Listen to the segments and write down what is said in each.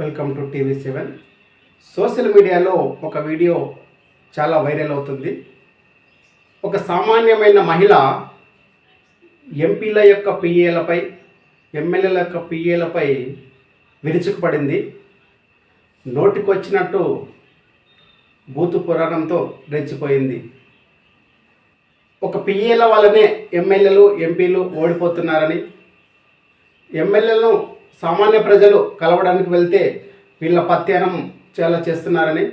Welcome to TV seven social మీడియాలో ఒక video చాలా వైరల్ అవుతుంది. ఒక సామాన్యమైన మహిళ ఎంపీల యొక్క పిఏలపై ఎమ్మెల్యేల యొక్క పిఏలపై విరుచుకుపడింది. నోటికొచ్చినట్టు బూతు పురాణంతో రెచ్చిపోయింది. ఒక పిఏల వల్లనే ఎమ్మెల్యేలు ఎంపీలు ఓడిపోతున్నారని ఎమ్మెల్యేలను సామాన్య ప్రజలు కలవడానికి వెళ్తే వీళ్ళ పత్యానం చాలా చేస్తున్నారని.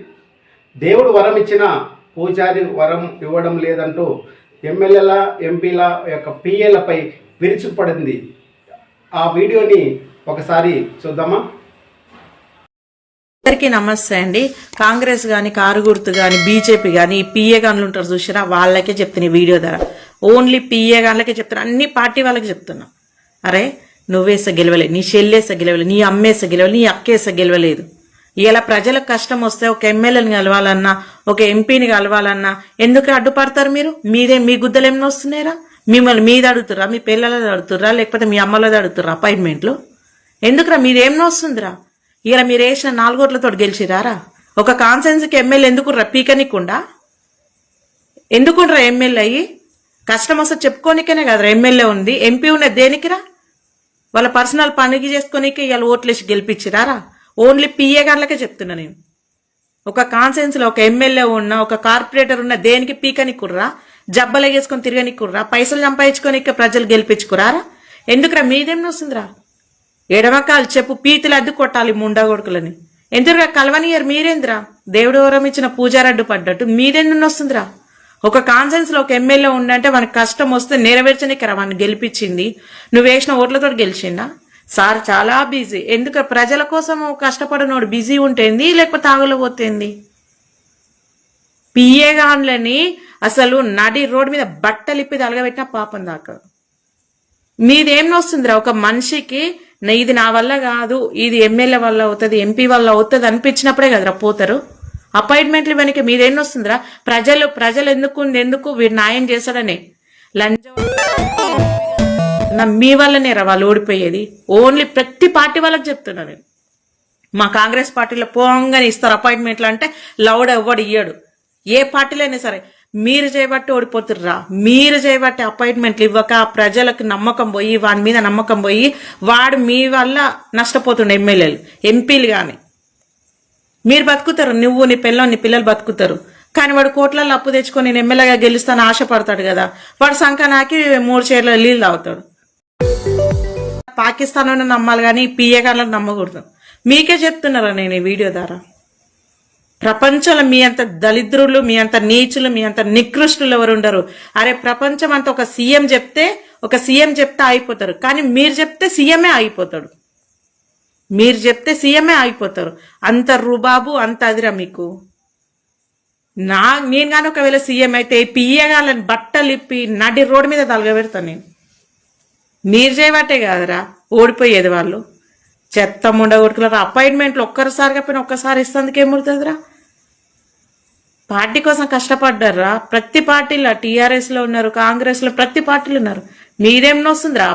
దేవుడు వరం ఇచ్చిన పూజారి వరం ఇవ్వడం లేదంటూ ఎమ్మెల్యేల ఎంపీల యొక్క పిఏలపై విరుచుకుపడింది. ఆ వీడియోని ఒకసారి చూద్దామా? అందరికీ నమస్తే అండి. కాంగ్రెస్ కానీ కారు గుర్తు కానీ బీజేపీ కానీ పిఏ గాన్లు ఉంటారు చూసినా వాళ్ళకే చెప్తున్నా ఈ వీడియో ద్వారా ఓన్లీ పిఏ గాన్లకే చెప్తున్నా అన్ని పార్టీ వాళ్ళకి చెప్తున్నా. అరే నువ్వేస గెలవలేదు నీ చెల్లేస గెలవలేదు నీ అమ్మేస గెలవలేదు నీ అక్కేస గెలవలేదు. ఇలా ప్రజలకు కష్టం వస్తే ఒక ఎమ్మెల్యేని కలవాలన్నా ఒక ఎంపీని కలవాలన్నా ఎందుకు అడ్డుపడతారు మీరు? మీదే మీ గుద్దలు ఏమైనా వస్తున్నారా మిమ్మల్ని మీద అడుగుతురా మీ పిల్లలది అడుగుతురా లేకపోతే మీ అమ్మలది అడుగుతురా అపాయింట్మెంట్లు? ఎందుకురా మీదేమన్నా వస్తుందిరా? ఇలా మీరు వేసిన నాలుగోట్లతో గెలిచిరారా ఒక కాన్సెన్స్కి ఎమ్మెల్యే ఎందుకురా పీకనికుండా ఎందుకుండ్రా ఎమ్మెల్యే అయ్యి? కష్టం వస్తే చెప్పుకోనికనే కదరా ఎమ్మెల్యే ఉంది ఎంపీ ఉన్నది దేనికిరా? వాళ్ళ పర్సనల్ పనికి చేసుకునేకి ఇవాళ ఓట్లేసి గెలిపించిరారా ఓన్లీ పిఏ గాన్లకే చెప్తున్నా నేను. ఒక కాన్సెన్స్లో ఒక ఎమ్మెల్యే ఉన్న ఒక కార్పొరేటర్ ఉన్న దేనికి పీకనికుర్రా? జబ్బలు వేసుకొని తిరగనికుర్రా? పైసలు సంపాదించుకొని ప్రజలు గెలిపించుకురారా? ఎందుకురా మీదేం వస్తుందిరా ఎడమకాలు చెప్పు పీతులు అద్దు కొట్టాలి ముండా కొడుకులని ఎందుకురా కలవనియర్ మీరేంద్రా? దేవుడు వరం ఇచ్చిన పూజారడ్డు పడ్డట్టు మీరెందు వస్తుందిరా ఒక కాన్సెన్స్లో ఒక ఎమ్మెల్యే ఉండంటే మనకి కష్టం వస్తే నెరవేర్చనికరా వాడిని గెలిపించింది. నువ్వు వేసిన ఓట్లతో గెలిచిండా? సార్ చాలా బిజీ. ఎందుకు? ప్రజల కోసం కష్టపడినోడు బిజీ ఉంటేంది లేకపోతే ఆగలేకపోతేంది? పిఏగాన్లని అసలు నడి రోడ్డు మీద బట్టలిప్పి తలగబెట్టిన పాపం దాకా. మీదేం వస్తుందిరా ఒక మనిషికి ఇది నా వల్ల కాదు ఇది ఎమ్మెల్యే వల్ల అవుతుంది ఎంపీ వల్ల అవుతుంది అనిపించినప్పుడే కదరా పోతారు. అపాయింట్మెంట్లు వెనక మీదేం వస్తుందిరా? ప్రజలు ప్రజలు ఎందుకు ఎందుకు వీడు న్యాయం చేశాడని లంచం మీ వల్లనే రా వాళ్ళు ఓడిపోయేది? ఓన్లీ ప్రతి పార్టీ వాళ్ళకి చెప్తున్నా నేను. మా కాంగ్రెస్ పార్టీలో పోంగానే ఇస్తారు అపాయింట్మెంట్లు అంటే లౌడ్ ఎవ్వడు ఇయ్యడు. ఏ పార్టీలో అయినా సరే మీరు చేయబట్టి ఓడిపోతుర్రా. మీరు చేయబట్టి అపాయింట్మెంట్లు ఇవ్వక ప్రజలకు నమ్మకం పోయి వాని మీద నమ్మకం పోయి వాడు మీ వల్ల నష్టపోతుండే ఎమ్మెల్యేలు ఎంపీలు కానీ మీరు బతుకుతారు నువ్వు నీ పిల్లలు నీ పిల్లలు బతుకుతారు. కానీ వాడు కోట్లలో అప్పు తెచ్చుకొని నేను ఎమ్మెల్యేగా గెలుస్తాను ఆశపడతాడు కదా. వాడు సంఖ నాకి మూడు చీరల నీళ్ళు తాగుతాడు. పాకిస్తాన్ నమ్మాలి కానీ పిఏ నమ్మకూడదు. మీకే చెప్తున్నారా నేను ఈ వీడియో ద్వారా? ప్రపంచంలో మీ అంత దళిద్రులు మీ అంత నీచులు మీ అంత నికృష్టులు ఎవరు ఉండరు. అరే ప్రపంచం అంతా ఒక సీఎం చెప్తే ఒక సీఎం చెప్తే అయిపోతారు కానీ మీరు చెప్తే సీఎమే అయిపోతాడు మీరు చెప్తే సీఎంఏ ఆగిపోతారు. అంత రుబాబు అంత అదిరా మీకు. నా నేను కానీ ఒకవేళ సీఎం అయితే పియ్యగాలని బట్టలు ఇప్పి నడి రోడ్డు మీద తలగబెడతాను నేను. మీరు చేయబట్టే కాదురా ఓడిపోయేది వాళ్ళు. చెత్త ముండ కొడుకులరా అపాయింట్మెంట్లు ఒక్కరిసారిగా పోయిన ఒక్కసారి ఇస్తందుకు ఏముడుతుందిరా పార్టీ కోసం కష్టపడ్డారా? ప్రతి పార్టీలో టీఆర్ఎస్లో ఉన్నారు కాంగ్రెస్లో ప్రతి పార్టీలు ఉన్నారు. మీరేం వస్తుందిరా